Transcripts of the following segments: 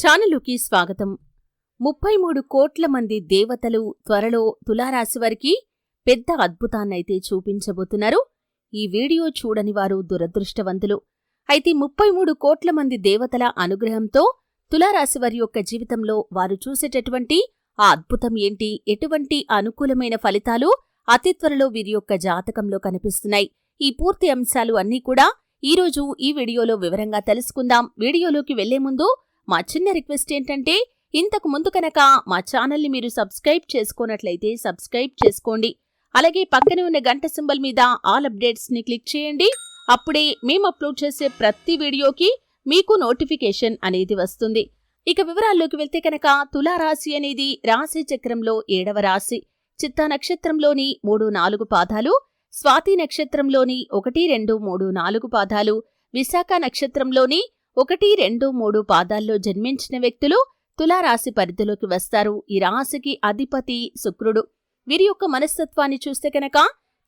ఛానలుకి స్వాగతం. ముప్పై మూడు కోట్ల మంది దేవతలు త్వరలో తులారాశి వారికి పెద్ద అద్భుతాన్నైతే చూపించబోతున్నారు. ఈ వీడియో చూడని వారు దురదృష్టవంతులు. అయితే ముప్పై మూడు కోట్ల మంది దేవతల అనుగ్రహంతో తులారాశి వారి యొక్క జీవితంలో వారు చూసేటటువంటి ఆ అద్భుతం ఏంటి? ఎటువంటి అనుకూలమైన ఫలితాలు అతి త్వరలో వీరి యొక్క జాతకంలో కనిపిస్తున్నాయి? ఈ పూర్తి అంశాలు అన్నీ కూడా ఈరోజు ఈ వీడియోలో వివరంగా తెలుసుకుందాం. వీడియోలోకి వెళ్ళే ముందు మా చిన్న రిక్వెస్ట్ ఏంటంటే ఇంతకు ముందు కనుక మా ఛానల్ని మీరు సబ్స్క్రైబ్ చేసుకున్నట్లయితే సబ్స్క్రైబ్ చేసుకోండి. అలాగే పక్కనే ఉన్న గంట సింబల్ మీద ఆల్ అప్డేట్స్ని క్లిక్ చేయండి. అప్పుడే మేము అప్లోడ్ చేసే ప్రతి వీడియోకి మీకు నోటిఫికేషన్ అనేది వస్తుంది. ఇక వివరాల్లోకి వెళ్తే కనుక తులారాశి అనేది రాశి చక్రంలో ఏడవ రాశి. చిత్తా నక్షత్రంలోని మూడు నాలుగు పాదాలు స్వాతి నక్షత్రంలోని ఒకటి రెండు మూడు నాలుగు పాదాలు విశాఖ నక్షత్రంలోని ఒకటి రెండు మూడు పాదాల్లో జన్మించిన వ్యక్తులు తులారాశి పరిధిలోకి వస్తారు. ఈ రాశికి అధిపతి శుక్రుడు. వీరి యొక్క మనస్తత్వాన్ని చూస్తే కనుక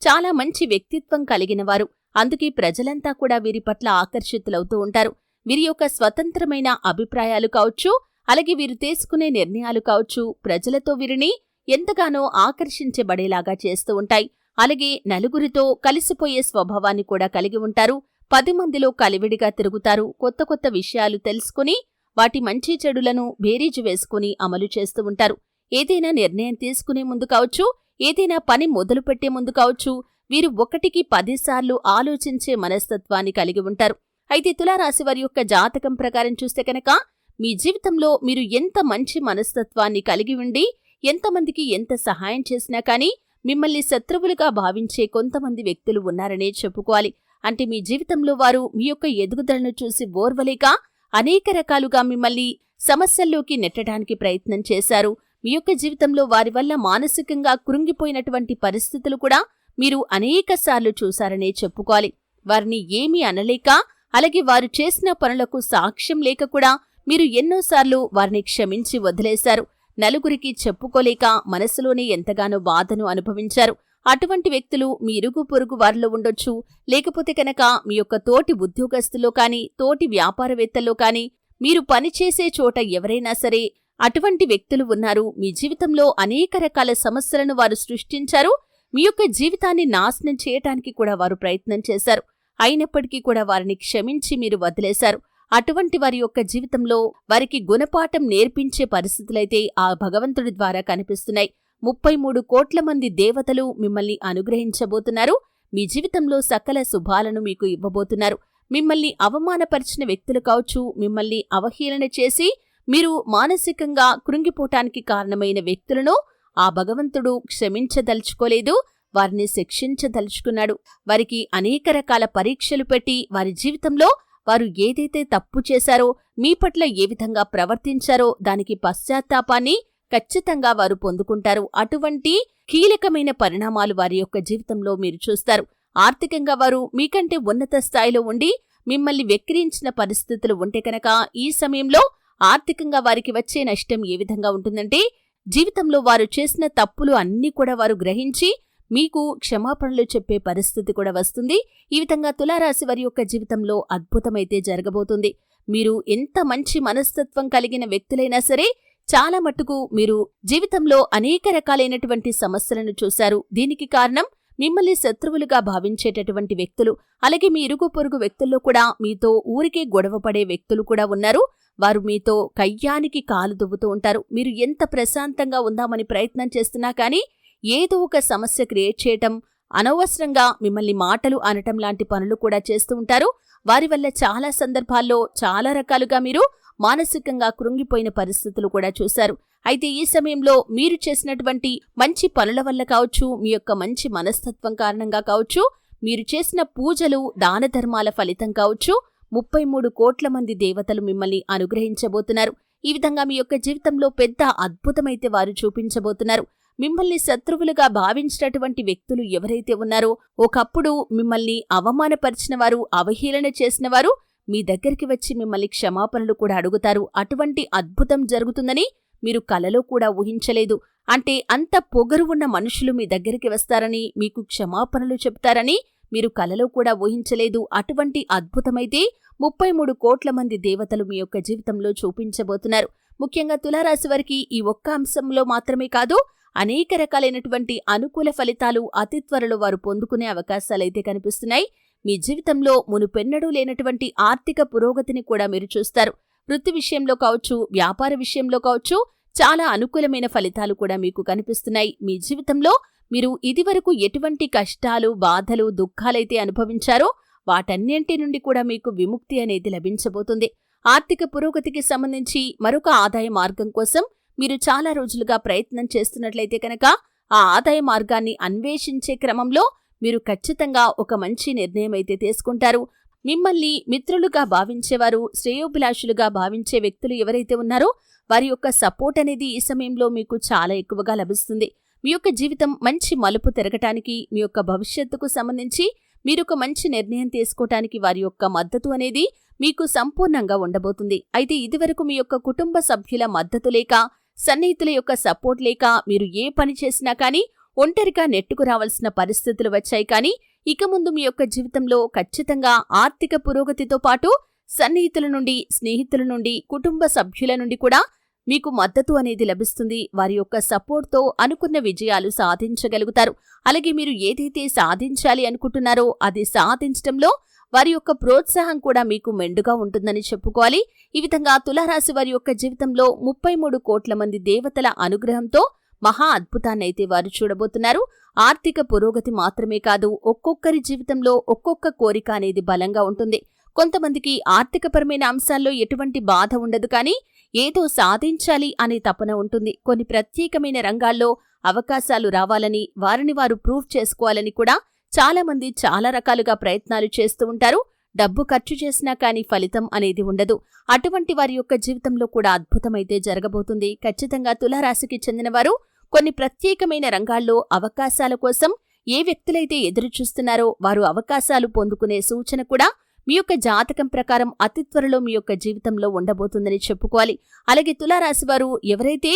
చాలా మంచి వ్యక్తిత్వం కలిగిన వారు అందుకే ప్రజలంతా కూడా వీరి పట్ల ఆకర్షితులవుతూ ఉంటారు. వీరి యొక్క స్వతంత్రమైన అభిప్రాయాలు కావచ్చు అలాగే వీరు తీసుకునే నిర్ణయాలు కావచ్చు ప్రజలతో వీరిని ఎంతగానో ఆకర్షించబడేలాగా చేస్తూ ఉంటాయి. అలాగే నలుగురితో కలిసిపోయే స్వభావాన్ని కూడా కలిగి ఉంటారు. పది మందిలో కలివిడిగా తిరుగుతారు. కొత్త కొత్త విషయాలు తెలుసుకుని వాటి మంచి చెడులను బేరీజు వేసుకుని అమలు చేస్తూ ఉంటారు. ఏదైనా నిర్ణయం తీసుకునే ముందు కావచ్చు ఏదైనా పని మొదలుపెట్టే ముందు కావచ్చు వీరు ఒకటికి పదిసార్లు ఆలోచించే మనస్తత్వాన్ని కలిగి ఉంటారు. అయితే తులారాశి వారి యొక్క జాతకం ప్రకారం చూస్తే కనుక మీ జీవితంలో మీరు ఎంత మంచి మనస్తత్వాన్ని కలిగి ఉండి ఎంతమందికి ఎంత సహాయం చేసినా కానీ మిమ్మల్ని శత్రువులుగా భావించే కొంతమంది వ్యక్తులు ఉన్నారనే చెప్పుకోవాలి. అంటే మీ జీవితంలో వారు మీ యొక్క ఎదుగుదలను చూసి ఓర్వలేక అనేక రకాలుగా మిమ్మల్ని సమస్యల్లోకి నెట్టడానికి ప్రయత్నం చేశారు. మీ యొక్క జీవితంలో వారి వల్ల మానసికంగా కృంగిపోయినటువంటి పరిస్థితులు కూడా మీరు అనేక సార్లు చూశారనే చెప్పుకోవాలి. వారిని ఏమీ అనలేక అలాగే వారు చేసిన పనులకు సాక్ష్యం లేక కూడా మీరు ఎన్నోసార్లు వారిని క్షమించి వదిలేశారు. నలుగురికి చెప్పుకోలేక మనసులోనే ఎంతగానో బాధను అనుభవించారు. అటువంటి వ్యక్తులు మీ ఇరుగు పొరుగు వారిలో ఉండొచ్చు. లేకపోతే కనుక మీ యొక్క తోటి ఉద్యోగస్తులో కానీ తోటి వ్యాపారవేత్తల్లో కానీ మీరు పనిచేసే చోట ఎవరైనా సరే అటువంటి వ్యక్తులు ఉన్నారు. మీ జీవితంలో అనేక రకాల సమస్యలను వారు సృష్టించారు. మీ యొక్క జీవితాన్ని నాశనం చేయటానికి కూడా వారు ప్రయత్నం చేశారు. అయినప్పటికీ కూడా వారిని క్షమించి మీరు వదిలేశారు. అటువంటి వారి యొక్క జీవితంలో వారికి గుణపాఠం నేర్పించే పరిస్థితులైతే ఆ భగవంతుడి ద్వారా కనిపిస్తున్నాయి. ముప్పై మూడు కోట్ల మంది దేవతలు మిమ్మల్ని అనుగ్రహించబోతున్నారు. మీ జీవితంలో సకల శుభాలను మీకు ఇవ్వబోతున్నారు. మిమ్మల్ని అవమానపరిచిన వ్యక్తులు కావచ్చు మిమ్మల్ని అవహేళన చేసి మీరు మానసికంగా కృంగిపోటానికి కారణమైన వ్యక్తులను ఆ భగవంతుడు క్షమించదలుచుకోలేదు వారిని శిక్షించదలుచుకున్నాడు. వారికి అనేక రకాల పరీక్షలు పెట్టి వారి జీవితంలో వారు ఏదైతే తప్పు చేశారో మీ పట్ల ఏ విధంగా ప్రవర్తించారో దానికి పశ్చాత్తాపాన్ని ఖచ్చితంగా వారు పొందుకుంటారు. అటువంటి కీలకమైన పరిణామాలు వారి యొక్క జీవితంలో మీరు చూస్తారు. ఆర్థికంగా వారు మీకంటే ఉన్నత స్థాయిలో ఉండి మిమ్మల్ని వెక్కిరించిన పరిస్థితులు ఉంటే కనుక ఈ సమయంలో ఆర్థికంగా వారికి వచ్చే నష్టం ఏ విధంగా ఉంటుందంటే జీవితంలో వారు చేసిన తప్పులు అన్నీ కూడా వారు గ్రహించి మీకు క్షమాపణలు చెప్పే పరిస్థితి కూడా వస్తుంది. ఈ విధంగా తులారాశి వారి యొక్క జీవితంలో అద్భుతమైతే జరగబోతుంది. మీరు ఎంత మంచి మనస్తత్వం కలిగిన వ్యక్తులైనా సరే చాలా మట్టుకు మీరు జీవితంలో అనేక రకాలైనటువంటి సమస్యలను చూశారు. దీనికి కారణం మిమ్మల్ని శత్రువులుగా భావించేటటువంటి వ్యక్తులు అలాగే మీ ఇరుగు పొరుగు వ్యక్తుల్లో కూడా మీతో ఊరికే గొడవపడే వ్యక్తులు కూడా ఉన్నారు. వారు మీతో కయ్యానికి కాలు దువ్వుతూ ఉంటారు. మీరు ఎంత ప్రశాంతంగా ఉందామని ప్రయత్నం చేస్తున్నా కానీ ఏదో ఒక సమస్య క్రియేట్ చేయటం అనవసరంగా మిమ్మల్ని మాటలు అనటం లాంటి పనులు కూడా చేస్తూ ఉంటారు. వారి వల్ల చాలా సందర్భాల్లో చాలా రకాలుగా మీరు మానసికంగా కృంగిపోయిన పరిస్థితులు కూడా చూశారు. అయితే ఈ సమయంలో మీరు చేసినటువంటి మంచి పనుల వల్ల కావచ్చు మీ యొక్క మంచి మనస్తత్వం కారణంగా కావచ్చు మీరు చేసిన పూజలు దాన ధర్మాల ఫలితం కావచ్చు ముప్పై మూడు కోట్ల మంది దేవతలు మిమ్మల్ని అనుగ్రహించబోతున్నారు. ఈ విధంగా మీ యొక్క జీవితంలో పెద్ద అద్భుతమైతే వారు చూపించబోతున్నారు. మిమ్మల్ని శత్రువులుగా భావించినటువంటి వ్యక్తులు ఎవరైతే ఉన్నారో ఒకప్పుడు మిమ్మల్ని అవమానపరిచిన వారు అవహేళన చేసిన వారు మీ దగ్గరికి వచ్చి మిమ్మల్ని క్షమాపణలు కూడా అడుగుతారు. అటువంటి అద్భుతం జరుగుతుందని మీరు కలలో కూడా ఊహించలేదు. అంటే అంత పొగరు ఉన్న మనుషులు మీ దగ్గరికి వస్తారని మీకు క్షమాపణలు చెప్తారని మీరు కలలో కూడా ఊహించలేదు. అటువంటి అద్భుతమైతే ముప్పై మూడు కోట్ల మంది దేవతలు మీ యొక్క జీవితంలో చూపించబోతున్నారు. ముఖ్యంగా తులారాశి వారికి ఈ ఒక్క అంశంలో మాత్రమే కాదు అనేక రకాలైనటువంటి అనుకూల ఫలితాలు అతి త్వరలో వారు పొందుకునే అవకాశాలైతే కనిపిస్తున్నాయి. మీ జీవితంలో మునుపెన్నడూ లేనటువంటి ఆర్థిక పురోగతిని కూడా మీరు చూస్తారు. వృత్తి విషయంలో కావచ్చు వ్యాపార విషయంలో కావచ్చు చాలా అనుకూలమైన ఫలితాలు కూడా మీకు కనిపిస్తున్నాయి. మీ జీవితంలో మీరు ఇదివరకు ఎటువంటి కష్టాలు బాధలు దుఃఖాలైతే అనుభవించారో వాటన్నింటి నుండి కూడా మీకు విముక్తి అనేది లభించబోతుంది. ఆర్థిక పురోగతికి సంబంధించి మరొక ఆదాయ మార్గం కోసం మీరు చాలా రోజులుగా ప్రయత్నం చేస్తున్నట్లయితే కనుక ఆ ఆదాయ మార్గాన్ని అన్వేషించే క్రమంలో మీరు ఖచ్చితంగా ఒక మంచి నిర్ణయం అయితే తీసుకుంటారు. మిమ్మల్ని మిత్రులుగా భావించేవారు శ్రేయోభిలాషులుగా భావించే వ్యక్తులు ఎవరైతే ఉన్నారో వారి యొక్క సపోర్ట్ అనేది ఈ సమయంలో మీకు చాలా ఎక్కువగా లభిస్తుంది. మీ యొక్క జీవితం మంచి మలుపు తిరగటానికి మీ యొక్క భవిష్యత్తుకు సంబంధించి మీరు ఒక మంచి నిర్ణయం తీసుకోవటానికి వారి యొక్క మద్దతు అనేది మీకు సంపూర్ణంగా ఉండబోతుంది. అయితే ఇదివరకు మీ యొక్క కుటుంబ సభ్యుల మద్దతు లేక సన్నిహితుల యొక్క సపోర్ట్ లేక మీరు ఏ పని చేసినా కానీ ఒంటరిగా నెట్టుకు రావాల్సిన పరిస్థితులు వచ్చాయి కానీ ఇక ముందు మీ యొక్క జీవితంలో ఖచ్చితంగా ఆర్థిక పురోగతితో పాటు సన్నిహితుల నుండి స్నేహితుల నుండి కుటుంబ సభ్యుల నుండి కూడా మీకు మద్దతు అనేది లభిస్తుంది. వారి యొక్క సపోర్ట్తో అనుకున్న విజయాలు సాధించగలుగుతారు. అలాగే మీరు ఏదైతే సాధించాలి అనుకుంటున్నారో అది సాధించడంలో వారి యొక్క ప్రోత్సాహం కూడా మీకు మెండుగా ఉంటుందని చెప్పుకోవాలి. ఈ విధంగా తులారాశి వారి యొక్క జీవితంలో ముప్పై మూడు కోట్ల మంది దేవతల అనుగ్రహంతో మహా అద్భుతాన్నైతే వారు చూడబోతున్నారు. ఆర్థిక పురోగతి మాత్రమే కాదు ఒక్కొక్కరి జీవితంలో ఒక్కొక్క కోరిక అనేది బలంగా ఉంటుంది. కొంతమందికి ఆర్థికపరమైన అంశాల్లో ఎటువంటి బాధ ఉండదు కానీ ఏదో సాధించాలి అనే తపన ఉంటుంది. కొన్ని ప్రత్యేకమైన రంగాల్లో అవకాశాలు రావాలని వారిని వారు ప్రూవ్ చేసుకోవాలని కూడా చాలామంది చాలా రకాలుగా ప్రయత్నాలు చేస్తూ ఉంటారు. డబ్బు ఖర్చు చేసినా కానీ ఫలితం అనేది ఉండదు. అటువంటి వారి యొక్క జీవితంలో కూడా అద్భుతమైతే జరగబోతుంది. ఖచ్చితంగా తులారాశికి చెందినవారు కొన్ని ప్రత్యేకమైన రంగాల్లో అవకాశాల కోసం ఏ వ్యక్తులైతే ఎదురుచూస్తున్నారో వారు అవకాశాలు పొందుకునే సూచన కూడా మీ యొక్క జాతకం ప్రకారం అతి త్వరలో మీ యొక్క జీవితంలో ఉండబోతుందని చెప్పుకోవాలి. అలాగే తులారాశి వారు ఎవరైతే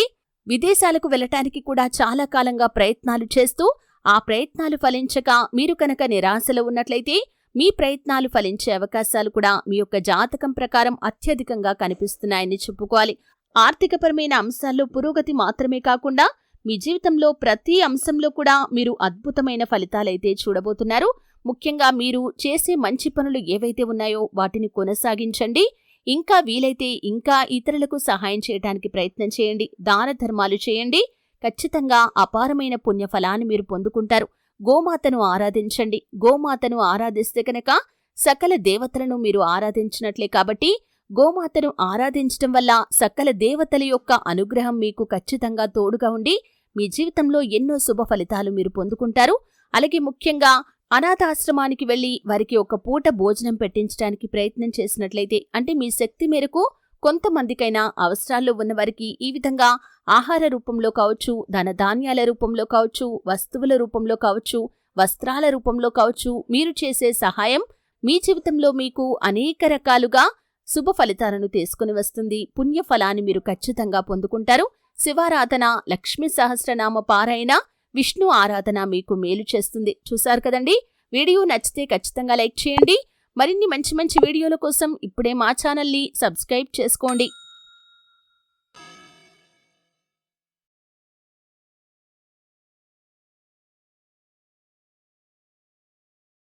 విదేశాలకు వెళ్ళటానికి కూడా చాలా కాలంగా ప్రయత్నాలు చేస్తూ ఆ ప్రయత్నాలు ఫలించక మీరు కనుక నిరాశలో ఉన్నట్లయితే మీ ప్రయత్నాలు ఫలించే అవకాశాలు కూడా మీ యొక్క జాతకం ప్రకారం అత్యధికంగా కనిపిస్తున్నాయని చెప్పుకోవాలి. ఆర్థికపరమైన అంశాల్లో పురోగతి మాత్రమే కాకుండా మీ జీవితంలో ప్రతి అంశంలో కూడా మీరు అద్భుతమైన ఫలితాలైతే చూడబోతున్నారు. ముఖ్యంగా మీరు చేసే మంచి పనులు ఏవైతే ఉన్నాయో వాటిని కొనసాగించండి. ఇంకా వీలైతే ఇంకా ఇతరులకు సహాయం చేయడానికి ప్రయత్నం చేయండి. దాన ధర్మాలు చేయండి. ఖచ్చితంగా అపారమైన పుణ్యఫలాన్ని మీరు పొందుకుంటారు. గోమాతను ఆరాధించండి. గోమాతను ఆరాధిస్తే కనుక సకల దేవతలను మీరు ఆరాధించినట్లే కాబట్టి గోమాతను ఆరాధించటం వల్ల సకల దేవతల యొక్క అనుగ్రహం మీకు ఖచ్చితంగా తోడుగా ఉండి మీ జీవితంలో ఎన్నో శుభ ఫలితాలు మీరు పొందుకుంటారు. అలాగే ముఖ్యంగా అనాథాశ్రమానికి వెళ్ళి వారికి ఒక పూట భోజనం పెట్టించడానికి ప్రయత్నం చేసినట్లయితే అంటే మీ శక్తి మేరకు కొంతమందికైనా అవసరాల్లో ఉన్నవారికి ఈ విధంగా ఆహార రూపంలో కావచ్చు ధన ధాన్యాల రూపంలో కావచ్చు వస్తువుల రూపంలో కావచ్చు వస్త్రాల రూపంలో కావచ్చు మీరు చేసే సహాయం మీ జీవితంలో మీకు అనేక రకాలుగా శుభ ఫలితాలను తీసుకుని వస్తుంది. పుణ్య ఫలాన్ని మీరు ఖచ్చితంగా పొందుకుంటారు. శివారాధన లక్ష్మీ సహస్రనామ పారాయణ విష్ణు ఆరాధన మీకు మేలు చేస్తుంది. చూశారు కదండి? వీడియో నచ్చితే ఖచ్చితంగా లైక్ చేయండి. మరిన్ని మంచి మంచి వీడియోల కోసం ఇప్పుడే మా ఛానల్ని సబ్స్క్రైబ్ చేసుకోండి.